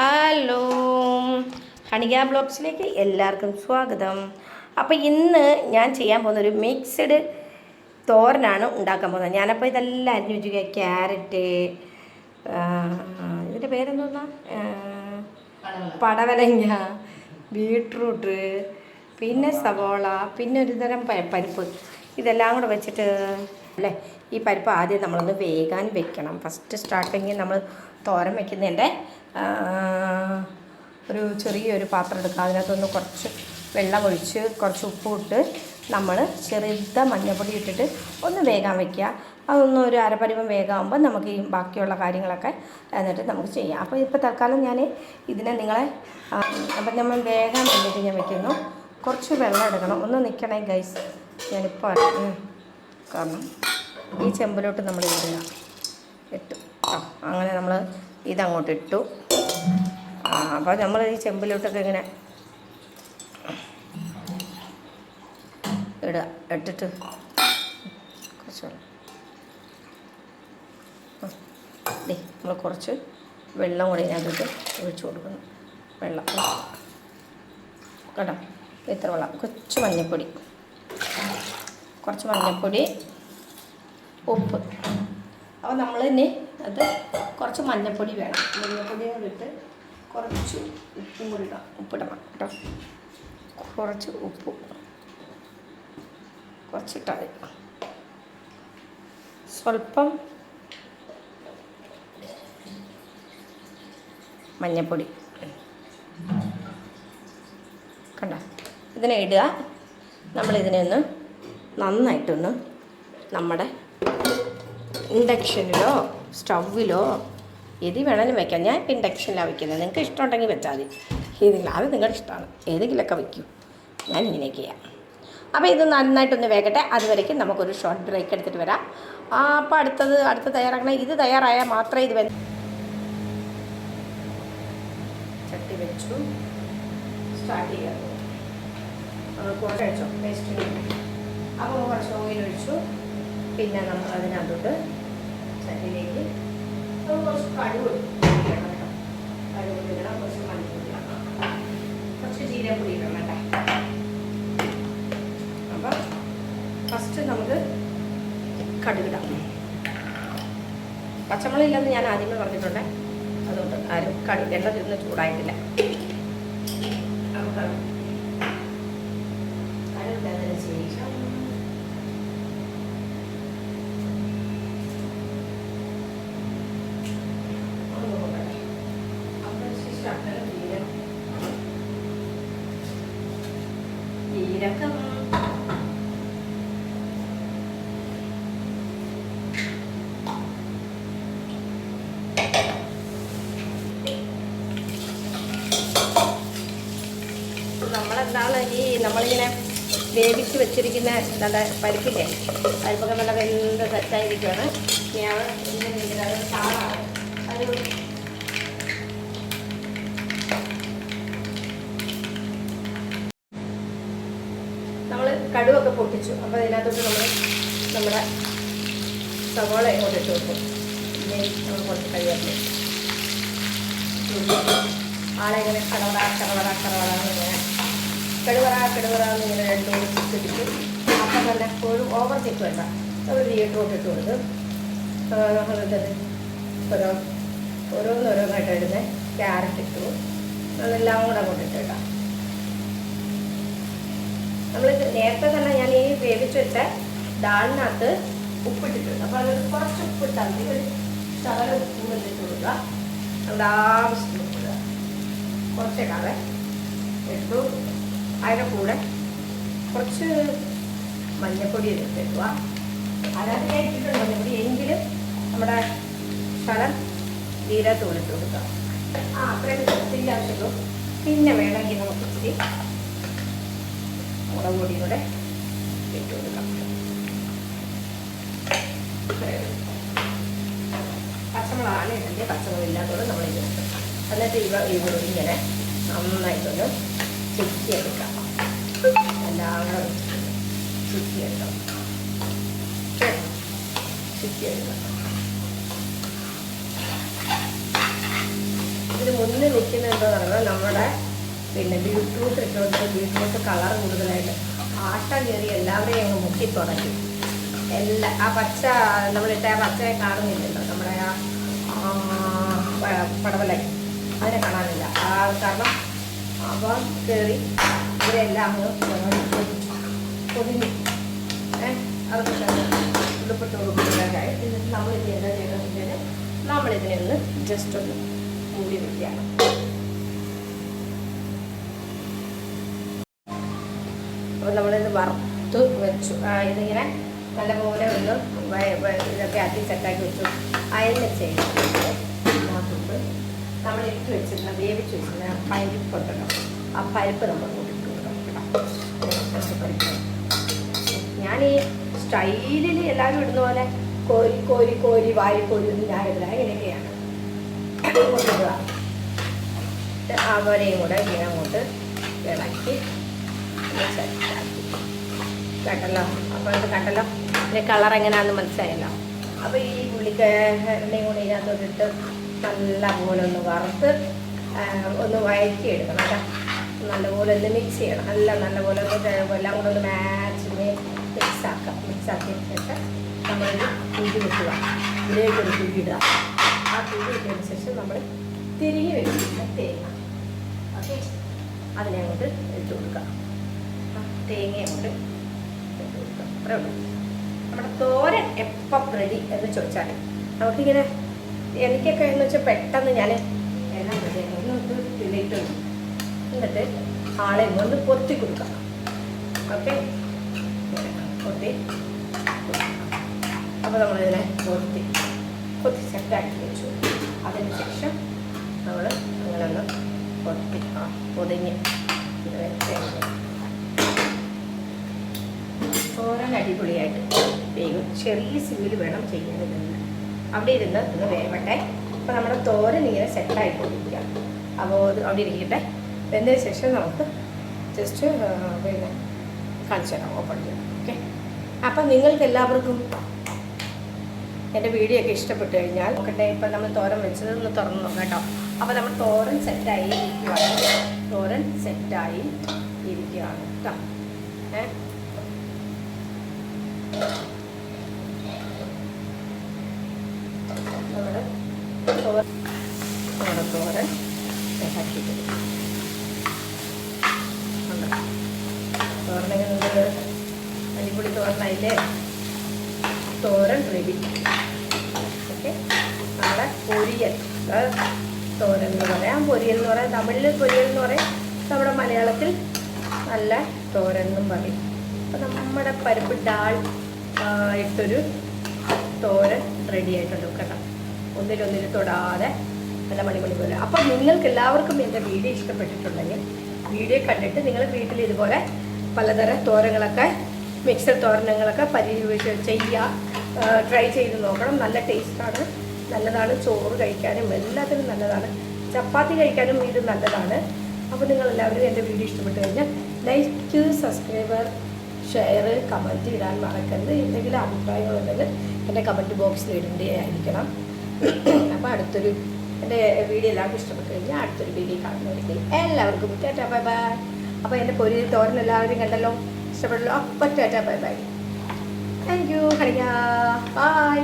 Hello. ഹണിക ബ്ലോഗ്സിലേക്ക് എല്ലാവർക്കും സ്വാഗതം. അപ്പോൾ ഇന്ന് ഞാൻ ചെയ്യാൻ പോകുന്ന ഒരു മിക്സഡ് തോരനാണ് ഉണ്ടാക്കാൻ പോകുന്നത്. ഞാനപ്പോൾ ഇതെല്ലാം അരിഞ്ഞു വെച്ചിരിക്കുക ക്യാരറ്റ് ഇതിന്റെ പേരെന്തോന്നാ പടവലങ്ങ ബീട്രൂട്ട് പിന്നെ സവോള പിന്നെ ഒരു തരം പ- പരിപ്പ്. ഇതെല്ലാം കൂടെ വെച്ചിട്ട് അല്ലേ? ഈ പരിപ്പ് ആദ്യം നമ്മളൊന്ന് വേകാൻ വെക്കണം. ഫസ്റ്റ് സ്റ്റാർട്ടിങ് നമ്മൾ തോരൻ വെക്കുന്നതിന്റെ ഒരു ചെറിയൊരു പാത്രം എടുക്കുക അതിനകത്തൊന്ന് കുറച്ച് വെള്ളം ഒഴിച്ച് കുറച്ച് ഉപ്പ് ഇട്ട് നമ്മൾ ചെറുത മഞ്ഞൾപ്പൊടി ഇട്ടിട്ട് ഒന്ന് വേഗം വയ്ക്കുക അതൊന്ന് ഒരു അരപ്പരിവം വേഗമാകുമ്പോൾ നമുക്ക് ഈ ബാക്കിയുള്ള കാര്യങ്ങളൊക്കെ എന്നിട്ട് നമുക്ക് ചെയ്യാം. അപ്പോൾ ഇപ്പോൾ തൽക്കാലം ഞാൻ ഇതിനെ നിങ്ങളെ അപ്പം നമ്മൾ വേഗം വേണ്ടിയിട്ട് ഞാൻ വെക്കുന്നു. കുറച്ച് വെള്ളം എടുക്കണം. ഒന്ന് നിൽക്കണേ ഗൈസ്. ഞാനിപ്പോൾ. കാരണം ഈ ചെമ്പിലോട്ട് നമ്മൾ ഇടുക. ഇട്ടു. അങ്ങനെ നമ്മൾ ഇതങ്ങോട്ട് ഇട്ടു. അപ്പോൾ നമ്മൾ ഈ ചെമ്പിലോട്ടൊക്കെ ഇങ്ങനെ ഇടുക ഇട്ടിട്ട് കുറച്ച് നമ്മൾ കുറച്ച് വെള്ളം കൂടി ഇതിനകത്തിട്ട് ഒഴിച്ചു കൊടുക്കണം വെള്ളം. കേട്ടോ ഇത്ര വെള്ളം. കുറച്ച് മഞ്ഞൾപ്പൊടി കുറച്ച് മഞ്ഞൾപ്പൊടി ഉപ്പ്. അപ്പോൾ നമ്മൾ ഇനി അത് കുറച്ച് മഞ്ഞൾപ്പൊടി വേണം. മഞ്ഞൾപ്പൊടി ഇട്ട് കുറച്ച് ഉപ്പും കൂടി ഇടാം. ഉപ്പിടണം കേട്ടോ. കുറച്ച് ഉപ്പ്. കുറച്ചിട്ടാൽ സ്വല്പം മഞ്ഞൾപ്പൊടി കണ്ട? ഇതിനെ ഇടുക. നമ്മളിതിനെ ഒന്ന് നന്നായിട്ടൊന്ന് നമ്മുടെ ഇൻഡക്ഷനിലോ സ്റ്റൗവിലോ ഏത് വേണമെങ്കിലും വെക്കാം. ഞാൻ ഇപ്പം ഇൻഡക്ഷനിലാണ് വയ്ക്കുന്നത് നിങ്ങൾക്ക് ഇഷ്ടമുണ്ടെങ്കിൽ വെച്ചാൽ മതി. ഏതെങ്കിലും അത് നിങ്ങളുടെ ഇഷ്ടമാണ്. ഏതെങ്കിലുമൊക്കെ വയ്ക്കും ഞാൻ ഇങ്ങനെയൊക്കെ ചെയ്യാം. അപ്പോൾ ഇത് നന്നായിട്ടൊന്ന് വേകട്ടെ. അതുവരേക്കും നമുക്കൊരു ഷോർട്ട് ബ്രേക്ക് എടുത്തിട്ട് വരാം. അപ്പോൾ അടുത്തത് അടുത്ത് തയ്യാറാക്കണം ഇത് തയ്യാറായാൽ മാത്രമേ ഇത് വെ- ചട്ടി വെച്ചു. സ്റ്റാർട്ട് ചെയ്യാം. കുറച്ച് കഴിച്ചോ? പേസ്റ്റ് അപ്പോൾ കുറച്ച് ഓയിൽ ഒഴിച്ചു. പിന്നെ നമ്മൾ അതിനകത്തോട്ട് ചട്ടിയിലേക്ക് നമുക്ക് കുറച്ച് കടുക് ഇടണം കേട്ടോ. പച്ചമുളകില്ലെന്ന് ഞാൻ ആദ്യമേ പറഞ്ഞിട്ടുണ്ട്. അതുകൊണ്ട് ആരും കടു എണ്ണ തിന്ന് ചൂടായിട്ടില്ല നമുക്ക് കടുകിട്ടതിന് ശേഷം ഒന്ന് നോക്കട്ടെ അപ്പോൾ ശകലം ജീരകം ജീരകം നമ്മളെന്താണ് ഈ നമ്മളിങ്ങനെ വേവിച്ച് വെച്ചിരിക്കുന്ന നല്ല പരിപ്പില്ലേ? പരിപ്പൊക്കെ നല്ല വെന്ത് സെറ്റായിരിക്കുകയാണ് ഞാൻ ഇങ്ങനെ ഇരിക്കുന്നത് അത് ചാറാണ് ഒരു നമ്മൾ കടുവൊക്കെ പൊട്ടിച്ചു. അപ്പോൾ അതിനകത്തോട്ട് നമ്മൾ നമ്മുടെ സവാള ഇങ്ങോട്ട് ഇട്ട് വെക്കും നമ്മൾ കുറച്ച് കഴിയാറില്ല ആളെ ഇങ്ങനെ കടവറ കടവറ കടവറ ഇങ്ങനെ കടുവറ കടുവറ ഇങ്ങനെ രണ്ടു മൂന്ന് ചിക്കിടിച്ച് അപ്പം തന്നെ ഒരു ഓവർ ചിക്ക് വേണ്ട. ഒരു ബീട്രൂട്ട് ഇട്ട് കൊടുത്ത് നമ്മളിട്ടത് ഓരോ ഓരോന്നോരോന്നായിട്ട് ഇടുന്നത് ക്യാരറ്റ് ഇട്ടു. അതെല്ലാം കൂടെ അങ്ങോട്ട് ഇട്ടിട്ടാം നമ്മൾ നേരത്തെ തന്നെ ഞാൻ ഈ വേവിച്ച് വെച്ച ദാളിനകത്ത് ഉപ്പിട്ടിട്ടുണ്ട്. അപ്പോൾ അതിൽ കുറച്ച് ഉപ്പിട്ടാൽ മതി. ഒരു ശകല ഉപ്പ് ഇട്ട് കൊടുക്കുക. നമ്മുടെ ആവശ്യത്തിന് ഉപ്പിടുക കുറച്ചിടാതെ ഇട്ടു. അതിന്റെ കൂടെ കുറച്ച് മഞ്ഞപ്പൊടി എടുത്തിട്ടുക അതായത് ഞാൻ ഇട്ടിട്ടുണ്ട് മഞ്ഞപ്പൊടി എങ്കിലും നമ്മുടെ സ്ഥലം ജീരകത്തോട് കൊടുത്ത് കൊടുക്കുക ആ അത്രയും ഇതിന്റെ ആവശ്യമുള്ളൂ. പിന്നെ വേണമെങ്കിൽ നമുക്ക് ഇച്ചിരി മുളക് പൊടിയും കൂടെ ഇട്ട് കൊടുക്കാം. പച്ചമുളകാണ് ഇടേണ്ടത് പച്ചമുളക് ഇല്ലാത്തതുകൊണ്ട് നമ്മൾ ഇതിനകത്ത് എന്നിട്ട് ഇവ ഇവിടെ ഇങ്ങനെ നന്നായിട്ടൊന്ന് ചുറ്റിയെടുക്കാം. എല്ലാം ചുറ്റിയെടുക്കാം. ചുറ്റിയെടുക്കാം. ഇതിന് മുന്നിൽ നിൽക്കുന്നത് എന്താ പറയുക നമ്മുടെ പിന്നെ ബീട്രൂട്ട് ഇട്ടുകൊണ്ട് ബീട്രൂട്ട് കളർ കൂടുതലായിട്ട് ആട്ട കയറി എല്ലാവരെയും അങ്ങ് മുക്കി തുടങ്ങി. എല്ലാ ആ പച്ച നമ്മളിട്ട ആ പച്ചയെ കാണുന്നില്ലല്ലോ നമ്മുടെ ആ പടവലായി അതിനെ കാണാനില്ല. ആ കാരണം അവ കയറി ഇവരെല്ലാം അങ്ങ് പൊതിഞ്ഞു ഏഹ് അതൊക്കെ ഉടുപ്പിട്ട് ഉടുപ്പിട്ടൊക്കെ എന്നിട്ട് നമ്മളിത് എന്താ നമ്മളിതിനെ ഒന്ന് ജസ്റ്റ് ഒന്ന് മൂടി വയ്ക്കുകയാണ് അപ്പോൾ നമ്മളിത് വറുത്ത് വെച്ചു. ഇതിങ്ങനെ നല്ലപോലെ ഒന്ന് ഇതൊക്കെ ആക്കി സെറ്റാക്കി വെച്ചു. അതിന് ശേഷം ഇതിനകത്തോട്ട് നമ്മൾ ഇട്ട് വെച്ചിരുന്ന വേവിച്ച് വെച്ചിരുന്ന പരിപ്പ് ഉണ്ടല്ലോ. ആ പരിപ്പ് നമ്മൾ ഇട്ട് ഞാൻ ഈ സ്റ്റൈലിൽ എല്ലാവരും ഇടുന്ന പോലെ കോരി കോരി കോരി വായി കോരി ഒന്നും ഞാൻ ഇടില്ല ഇങ്ങനെയൊക്കെയാണ്. കൊണ്ടിടുക അവരെയും കൂടെ ഇങ്ങനെ അങ്ങോട്ട് ഇളക്കി കണ്ടല്ലോ അപ്പോൾ ഇത് കണ്ടല്ലോ. ഇതിന്റെ കളർ എങ്ങനെയാണെന്ന് മനസ്സിലായല്ലോ? അപ്പോൾ ഈ പുള്ളിക്കാരന്റെയും കൂടെ ഇതിനകത്തോട്ടിട്ട് നല്ലപോലെ ഒന്ന് വറുത്ത് ഒന്ന് വഴറ്റി എടുക്കണം കേട്ടോ. നല്ലപോലെ ഒന്ന് മിക്സ് ചെയ്യണം. നല്ല നല്ലപോലെ ഒന്ന് എല്ലാം കൂടെ ഒന്ന് മാച്ചിന് മിക്സ് ആക്കാം. മിക്സ് ആക്കിയിട്ട് നമ്മളൊരു കുഴി വെക്കുക ഇതിലേക്ക് ഒരു കുഴി ഇടുക. ആ കുഴി ഇട്ടതിന് ശേഷം നമ്മൾ തിരികെ വെച്ചിട്ട് തേങ്ങ. ഓക്കെ അതിനെ അങ്ങോട്ട് ഇട്ട് കൊടുക്കുക തേങ്ങ ഉള്ളൂ. നമ്മുടെ തോരൻ എപ്പം റെഡി എന്ന് ചോദിച്ചാൽ നമുക്കിങ്ങനെ എനിക്കൊക്കെ എന്ന് വെച്ചാൽ പെട്ടെന്ന് ഞാൻ എന്നിട്ട് ആളെ ഒന്ന് പൊത്തി കൊടുക്കാം. ഓക്കെ പൊത്തി. അപ്പോൾ നമ്മളിതിനെ പൊത്തി. പൊത്തി സെറ്റാക്കി വെച്ചു. അതിന് ശേഷം നമ്മൾ അങ്ങനെ ഒന്ന് പൊത്തി. ആ പൊതിഞ്ഞ്. ഇത് തോരൻ അടിപൊളിയായിട്ട് വേഗം ചെറിയ സിമ്മിൽ വേണം ചെയ്യാനില്ല അവിടെ ഇരുന്ന് ഒന്ന് വേവട്ടെ. അപ്പോൾ നമ്മുടെ തോരൻ ഇങ്ങനെ സെറ്റായിക്കൊണ്ടിരിക്കുക അപ്പോൾ അത് അവിടെ ഇരിക്കട്ടെ. വെന്തതിന് ശേഷം നമുക്ക് ജസ്റ്റ് പിന്നെ കാണിച്ചു തരാം ഓപ്പൺ ചെയ്യാം. ഓക്കെ അപ്പം നിങ്ങൾക്ക് എല്ലാവർക്കും എന്റെ വീഡിയോ ഒക്കെ ഇഷ്ടപ്പെട്ടു കഴിഞ്ഞാൽ നോക്കട്ടെ. ഇപ്പം നമ്മൾ തോരൻ വെച്ചത് ഒന്ന് തുറന്ന് നോക്കാം കേട്ടോ. അപ്പോൾ നമ്മൾ തോരൻ സെറ്റായി ഇരിക്കുകയാണ്. തോരൻ സെറ്റായി ഇരിക്കുകയാണ് കേട്ടോ. ഏ? നമ്മുടെ നമ്മുടെ തോരൻ തോരൻ റെഡി ഓക്കെ നമ്മുടെ പൊരിയൽ തോരൻ എന്ന് പറയാം പൊരിയൽ എന്ന് പറയാം തമിഴിൽ പൊരിയൽ എന്ന് പറയും നമ്മുടെ മലയാളത്തിൽ നല്ല തോരൻ എന്നും പറയും അപ്പം നമ്മുടെ പരിപ്പ് ഡാൾ ഇട്ടൊരു തോരൻ റെഡി ആയിട്ടുണ്ട് കേട്ടോ. ഒന്നിലൊന്നിൽ തൊടാതെ നല്ല മണിമണി പോലെ. അപ്പം നിങ്ങൾക്ക് എല്ലാവർക്കും എന്റെ വീഡിയോ ഇഷ്ടപ്പെട്ടിട്ടുണ്ടെങ്കിൽ വീഡിയോ കണ്ടിട്ട് നിങ്ങൾ വീട്ടിൽ ഇതുപോലെ പലതരം തോരങ്ങളൊക്കെ മിക്സർ തോരണങ്ങളൊക്കെ പരിചയ ചെയ്യുക ട്രൈ ചെയ്ത് നോക്കണം. നല്ല ടേസ്റ്റാണ് നല്ലതാണ് ചോറ് കഴിക്കാനും എല്ലാത്തിനും നല്ലതാണ്. ചപ്പാത്തി കഴിക്കാനും ഇത് നല്ലതാണ്. അപ്പോൾ നിങ്ങളെല്ലാവരും എന്റെ വീഡിയോ ഇഷ്ടപ്പെട്ടു കഴിഞ്ഞാൽ ലൈക്ക് സബ്സ്ക്രൈബർ ഷെയർ കമന്റ് ഇടാൻ മറക്കരുത്. എന്തെങ്കിലും അഭിപ്രായങ്ങളുണ്ടെങ്കിൽ എന്റെ കമന്റ് ബോക്സിൽ ഇടേണ്ടതായിരിക്കണം അപ്പോൾ അടുത്തൊരു എന്റെ വീഡിയോ എല്ലാവർക്കും ഇഷ്ടപ്പെട്ട് കഴിഞ്ഞാൽ അടുത്തൊരു വീഡിയോ കാണുന്നതായിരിക്കും. എല്ലാവർക്കും ടാറ്റാ ബൈ ബൈ. അപ്പോൾ എന്റെ പൊരി തോരൻ എല്ലാവരും കണ്ടല്ലോ? ഇഷ്ടപ്പെട്ടല്ലോ അപ്പം tata bye bye. Thank you ഹരിയ by